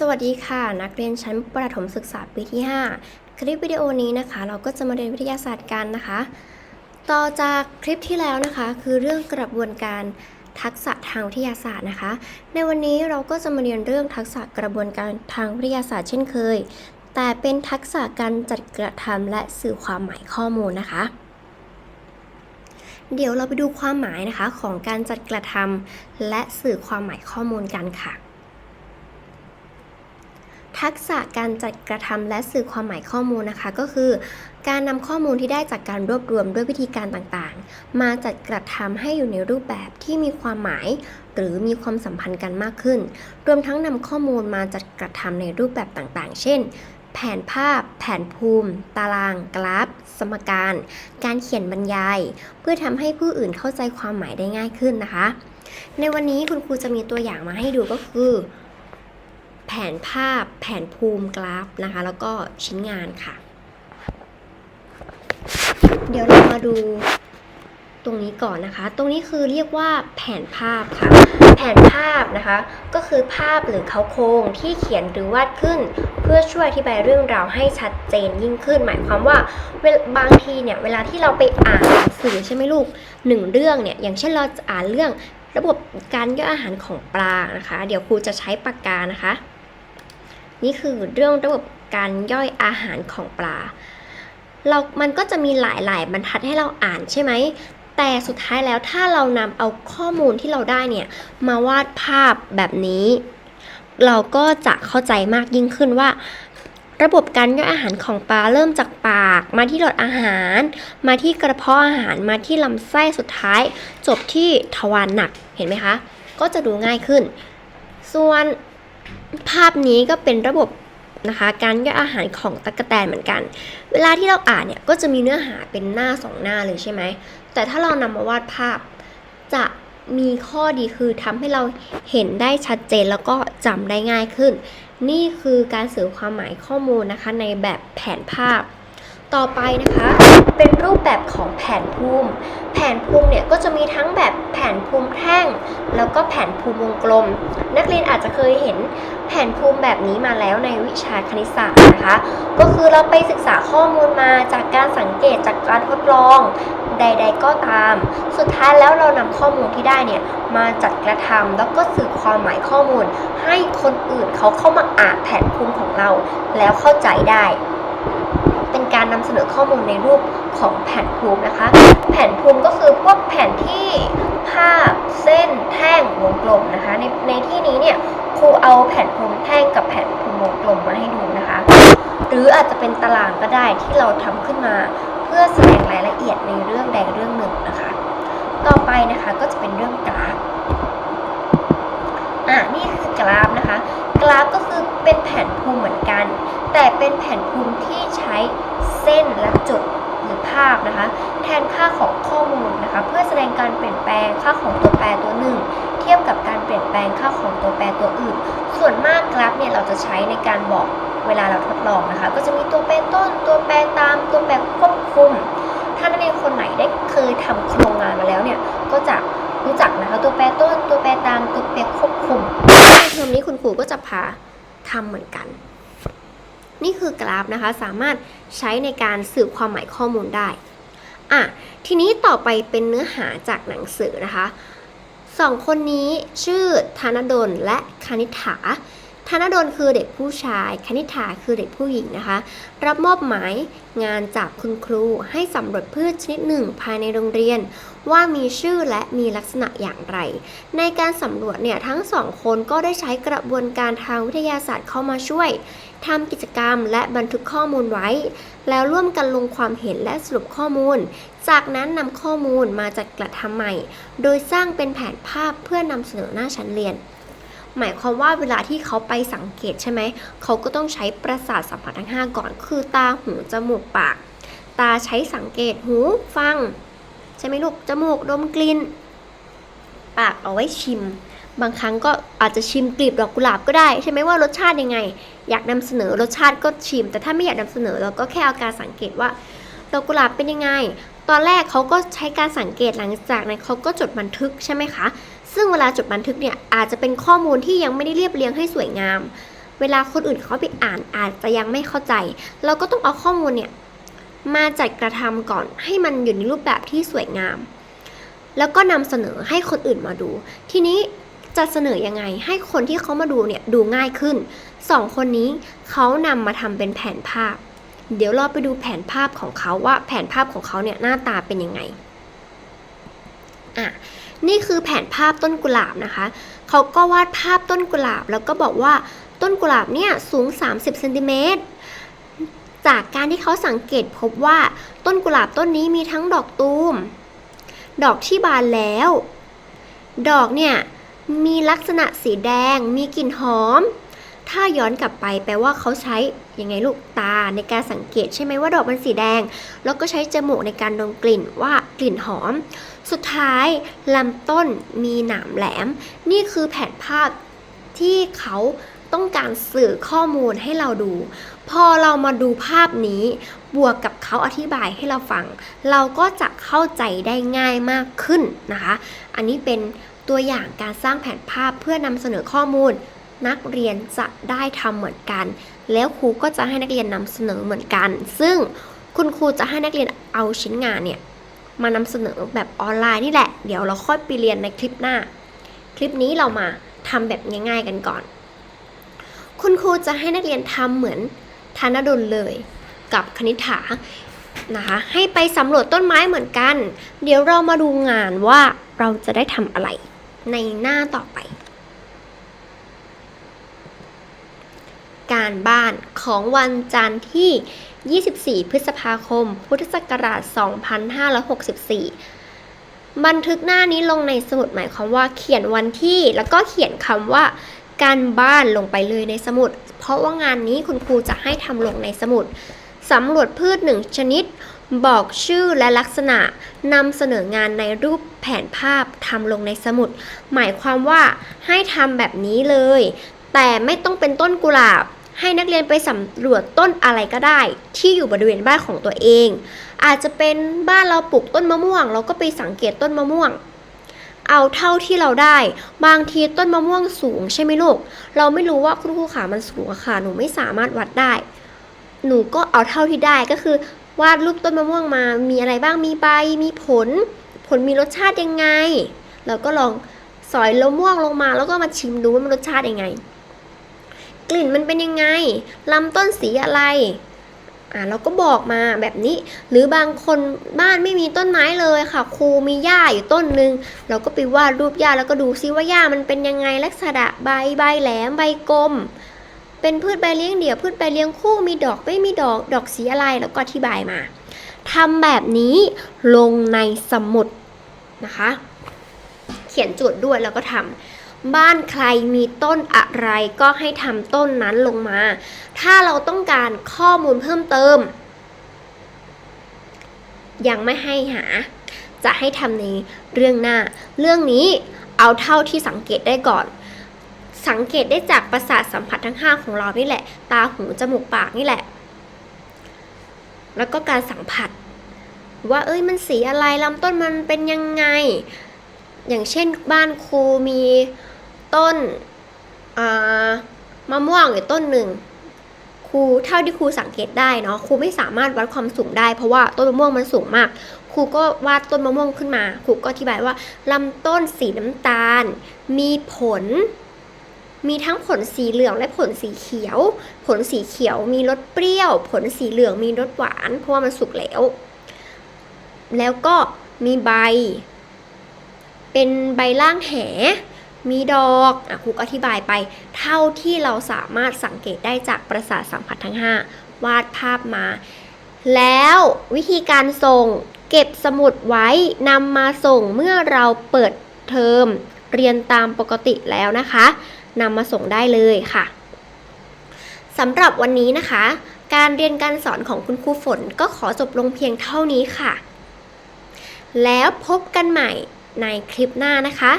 สวัสดีค่ะ นักเรียนชั้นประถมศึกษาปีที่ 5 คลิปวิดีโอนี้นะคะ เราก็จะมาเรียนวิทยาศาสตร์กันนะคะ ต่อจากคลิปที่แล้วนะคะ คือเรื่องกระบวนการทักษะทางวิทยาศาสตร์นะคะ ในวันนี้เราก็จะมาเรียนเรื่องทักษะกระบวนการทางวิทยาศาสตร์เช่นเคย แต่เป็นทักษะการจัดกระทำและสื่อความหมายข้อมูลนะคะ เดี๋ยวเราไปดูความหมายนะคะของการจัดกระทำและสื่อความหมายข้อมูลกันค่ะ ทักษะการจัดกระทำและสื่อความหมายข้อมูลนะคะ ก็คือ การนำข้อมูลที่ได้จากการรวบรวมด้วยวิธีการต่างๆ มาจัดกระทำให้อยู่ในรูปแบบที่มีความหมาย หรือมีความสัมพันธ์กันมากขึ้น รวมทั้งนำข้อมูลมาจัดกระทำในรูปแบบต่างๆ เช่น แผนภาพ แผนภูมิ ตาราง กราฟ สมการ การเขียนบรรยาย เพื่อทำให้ผู้อื่นเข้าใจความหมายได้ง่ายขึ้นนะคะ ในวันนี้คุณครูจะมีตัวอย่างมาให้ดูก็คือ แผนภาพ แผนภูมิกราฟนะคะ แล้วก็ชิ้นงานค่ะ เดี๋ยวเรามาดูตรงนี้ก่อนนะคะ ตรงนี้คือเรียกว่าแผนภาพค่ะ แผนภาพนะคะ ก็คือภาพหรือเขาโครงที่เขียนหรือวาดขึ้น เพื่อช่วยอธิบายเรื่องราวให้ชัดเจนยิ่งขึ้น หมายความว่าบางทีเนี่ยเวลาที่เราไปอ่านสื่อใช่ไหมลูกหนึ่งเรื่องเนี่ยอย่างเช่นเราจะอ่านเรื่องระบบการย่อยอาหารของปลานะคะ เดี๋ยวครูจะใช้ปากกานะคะ นี่คือเรื่องระบบการย่อยอาหารของปลา เรา มันก็จะมีหลายๆ บรรทัดให้เราอ่านใช่ไหม แต่สุดท้ายแล้วถ้าเรานำเอาข้อมูลที่เราได้เนี่ยมาวาดภาพแบบนี้ เราก็จะเข้าใจมากยิ่งขึ้นว่า ระบบการย่อยอาหารของปลาเริ่มจากปาก มาที่หลอดอาหาร มาที่กระเพาะอาหารมาที่ลำไส้สุดท้าย จบที่ทวารหนักเห็นไหมคะ ก็จะดูง่ายขึ้น ส่วน ภาพนี้ก็เป็นระบบนะคะการย่อยอาหารของตั๊กแตนเหมือนกัน เวลาที่เราอ่านเนี่ยก็จะมีเนื้อหาเป็นหน้าสองหน้าเลยใช่ไหม แต่ถ้าเรานำมาวาดภาพ จะมีข้อดีคือทำให้เราเห็นได้ชัดเจนแล้วก็จำได้ง่ายขึ้น นี่คือการสื่อความหมายข้อมูลนะคะในแบบแผนภาพ ต่อไปนะคะ เป็นรูปแบบของแผนภูมิ แผนภูมิเนี่ยก็จะมีทั้งแบบแผนภูมิแท่ง แล้วก็แผนภูมิวงกลม นักเรียนอาจจะเคยเห็นแผนภูมิแบบนี้มาแล้วในวิชาคณิตศาสตร์นะคะ ก็คือเราไปศึกษาข้อมูลมาจากการสังเกตจากการทดลองใด ๆ ก็ตาม สุดท้ายแล้วเรานำข้อมูลที่ได้เนี่ยมาจัดกระทำแล้วก็สื่อความหมายข้อมูล ให้คนอื่นเขาเข้ามาอ่านแผนภูมิของเรา แล้วเข้าใจได้ เป็นการนำเสนอข้อมูลในรูปของแผนภูมินะคะ แผนภูมิก็คือพวกแผนที่ภาพเส้นแท่งวงกลมนะคะ ในในที่นี้เนี่ยครูเอาแผนภูมิแท่งกับแผนภูมิวงกลมมาให้ดูนะคะ หรืออาจจะเป็นตารางก็ได้ที่เราทำขึ้นมา เพื่อแสดงรายละเอียดในเรื่องใดเรื่องหนึ่งนะคะ ต่อไปนะคะก็จะเป็นเรื่องกราฟอะนี่คือกราฟนะคะ กราฟก็คือเป็นแผนภูมิเหมือนกัน แต่เป็นแผนภูมิที่ใช้ นและจุดหรือภาพนะคะ แทนค่าของข้อมูลนะคะ เพื่อแสดงการเปลี่ยนแปลงค่าของตัวแปรตัวหนึ่ง เทียบกับการเปลี่ยนแปลงค่าของตัวแปรตัวอื่น ส่วนมากกราฟเนี่ยเราจะใช้ในการบอกเวลาเราทดลองนะคะ ก็จะมีตัวแปรต้น ตัวแปรตาม ตัวแปรควบคุม ถ้านักเรียนคนไหนได้เคยทำโครงงานมาแล้วเนี่ย ก็จะรู้จักนะคะ ตัวแปรต้น ตัวแปรตาม ตัวแปรควบคุมในเทอมนี้คุณครูก็จะพาทำเหมือนกัน นี่คือกราฟนะคะ สามารถ ใช้ในการสื่อความหมายข้อมูลได้อะทีนี้ต่อไปเป็นเนื้อหาจากหนังสือนะคะสองคนนี้ชื่อธนดลและคณิ t ฐา ธนดลคือเด็กผู้ชาย คณิษฐาคือเด็กผู้หญิงนะคะ รับมอบหมายงานจากคุณครูให้สำรวจพืชชนิดหนึ่งภายในโรงเรียน ว่ามีชื่อและมีลักษณะอย่างไร ในการสำรวจเนี่ยทั้งสองคนก็ได้ใช้กระบวนการทางวิทยาศาสตร์เข้ามาช่วยทำกิจกรรมและบันทึกข้อมูลไว้ แล้วร่วมกันลงความเห็นและสรุปข้อมูล จากนั้นนำข้อมูลมาจัดกระทำใหม่ โดยสร้างเป็นแผนภาพเพื่อนำเสนอหน้าชั้นเรียน หมายความว่าเวลาที่เขาไปสังเกตใช่ไหม เขาก็ต้องใช้ประสาทสัมผัสทั้ง 5 ก่อน คือตา หู จมูก ปาก ตาใช้สังเกต หู ฟัง ใช่ไหมลูก จมูก ดมกลิ่น ปากเอาไว้ชิม บางครั้งก็อาจจะชิมกลีบดอกกุหลาบก็ได้ ใช่ไหมว่ารสชาติยังไง อยากนำเสนอรสชาติก็ชิม แต่ถ้าไม่อยากนำเสนอเราก็แค่เอาการสังเกตว่าดอกกุหลาบเป็นยังไง ตอนแรกเขาก็ใช้การสังเกตหลังจากนั้นเขาก็จดบันทึกใช่ไหมคะ ซึ่งเวลาจดบันทึกเนี่ยอาจจะเป็นข้อมูลที่ยังไม่ได้เรียบเรียงให้สวยงาม เวลาคนอื่นเขาไปอ่านอาจจะยังไม่เข้าใจ เราก็ต้องเอาข้อมูลเนี่ยมาจัดกระทำก่อนให้มันอยู่ในรูปแบบที่สวยงาม แล้วก็นำเสนอให้คนอื่นมาดู ทีนี้จะเสนอยังไงให้คนที่เขามาดูเนี่ยดูง่ายขึ้นสองคนนี้เขานำมาทำเป็นแผนภาพ เดี๋ยวเราไปดูแผนภาพของเขาว่าแผนภาพของเขาเนี่ยหน้าตาเป็นยังไงอะ นี่คือแผนภาพต้นกุหลาบนะคะ เขาก็วาดภาพต้นกุหลาบ แล้วก็บอกว่าต้นกุหลาบเนี่ยสูง 30เซนติเมตรจากการที่เขาสังเกตพบว่าต้นกุหลาบต้นนี้มีทั้งดอกตูม ดอกที่บานแล้ว ดอกเนี่ยมีลักษณะสีแดง มีกลิ่นหอม ถ้าย้อนกลับไปแปลว่าเขาใช้ยังไงลูกตาในการสังเกตใช่ไหมว่าดอกมันสีแดง แล้วก็ใช้จมูกในการดมกลิ่นว่า กลิ่นหอม สุดท้ายลำต้นมีหนามแหลม นี่คือแผนภาพที่เขาต้องการสื่อข้อมูลให้เราดู พอเรามาดูภาพนี้ บวกกับเขาอธิบายให้เราฟัง เราก็จะเข้าใจได้ง่ายมากขึ้นนะคะ อันนี้เป็นตัวอย่างการสร้างแผนภาพเพื่อนำเสนอข้อมูล นักเรียนจะได้ทำเหมือนกัน แล้วครูก็จะให้นักเรียนนำเสนอเหมือนกัน ซึ่งคุณครูจะให้นักเรียนเอาชิ้นงานเนี่ย มานำเสนอแบบออนไลน์นี่แหละ เดี๋ยวเราค่อยไปเรียนในคลิปหน้า คลิปนี้เรามาทำแบบง่าย ๆกันก่อน คุณครูจะให้นักเรียนทำเหมือนธนดลเลย กับคณิษฐานะคะให้ไปสำรวจต้นไม้เหมือนกัน เดี๋ยวเรามาดูงานว่าเราจะได้ทำอะไรในหน้าต่อไปารบ้านของวันจันทร์ที่ 24 พฤษภาคม พุทธศักราช 2564 บันทึกหน้านี้ลงในสมุดหมายความว่าเขียนวันที่แล้วก็เขียนคำว่าการบ้านลงไปเลยในสมุด เพราะว่างานนี้คุณครูจะให้ทำลงในสมุดสำรวจพืชหนึ่งชนิด บอกชื่อและลักษณะนำเสนองานในรูปแผนภาพทำลงในสมุด หมายความว่าให้ทำแบบนี้เลย แต่ไม่ต้องเป็นต้นกุหลาบ ให้นักเรียนไปสำรวจต้นอะไรก็ได้ ที่อยู่บริเวณบ้านของตัวเอง อาจจะเป็นบ้านเราปลูกต้นมะม่วง เราก็ไปสังเกตต้นมะม่วง เอาเท่าที่เราได้ บางทีต้นมะม่วงสูงใช่ไหมลูก เราไม่รู้ว่าคุณครูขามันสูงอะค่ะ หนูไม่สามารถวัดได้ หนูก็เอาเท่าที่ได้ก็คือ วาดรูปต้นมะม่วงมา มีอะไรบ้าง มีใบ มีผล ผลมีรสชาติยังไง เราก็ลองสอยละม่วงลงมาแล้วก็มาชิมดูว่ามันรสชาติยังไง กลิ่นมันเป็นยังไงลำต้นสีอะไรอ่าเราก็บอกมาแบบนี้ หรือบางคนบ้านไม่มีต้นไม้เลยค่ะ ครูมีหญ้าอยู่ต้นหนึ่งเราก็ไปวาดรูปหญ้าแล้วก็ดูซิว่าหญ้ามันเป็นยังไงลักษณะใบใบแหลมใบกลม เป็นพืชใบเลี้ยงเดี่ยวพืชใบเลี้ยงคู่มีดอกไม่มีดอกดอกสีอะไรแล้วก็อธิบายมาทำแบบนี้ลงในสมุดนะคะ เขียนโจทย์ด้วยแล้วก็ทำ บ้านใครมีต้นอะไรก็ให้ทำต้นนั้นลงมา ถ้าเราต้องการข้อมูลเพิ่มเติม ยังไม่ให้หา จะให้ทำในเรื่องหน้า เรื่องนี้เอาเท่าที่สังเกตได้ก่อน สังเกตได้จากประสาทสัมผัสทั้ง 5 ของเรานี่แหละ ตาหูจมูกปากนี่แหละ แล้วก็การสัมผัสว่าเอ้ยมันสีอะไรลำต้นมันเป็นยังไง อย่างเช่นบ้านครูมีต้นมะม่วงอยู่ต้นหนึ่งครูเท่าที่ครูสังเกตได้เนาะครูไม่สามารถวัดความสูงได้ เพราะว่าต้นมะม่วงมันสูงมากครูก็วาดต้นมะม่วงขึ้นมาครูก็อธิบายว่าลำต้นสีน้ำตาล มีผล มีทั้งผลสีเหลืองและผลสีเขียว ผลสีเขียวมีรสเปรี้ยว ผลสีเหลืองมีรสหวาน เพราะว่ามันสุกแล้ว แล้วก็มีใบ เป็นใบล่างแห มีดอกอะครูก็อธิบายไป เท่าที่เราสามารถสังเกตได้จากประสาทสัมผัสทั้ง 5 วาดภาพมา แล้ววิธีการส่งเก็บสมุดไว้นำมาส่งเมื่อเราเปิดเทอมเรียนตามปกติแล้วนะคะนำมาส่งได้เลยค่ะสำหรับวันนี้นะคะ การเรียนการสอนของคุณครูฝนก็ขอจบลงเพียงเท่านี้ค่ะ แล้วพบกันใหม่ ในคลิปหน้านะคะ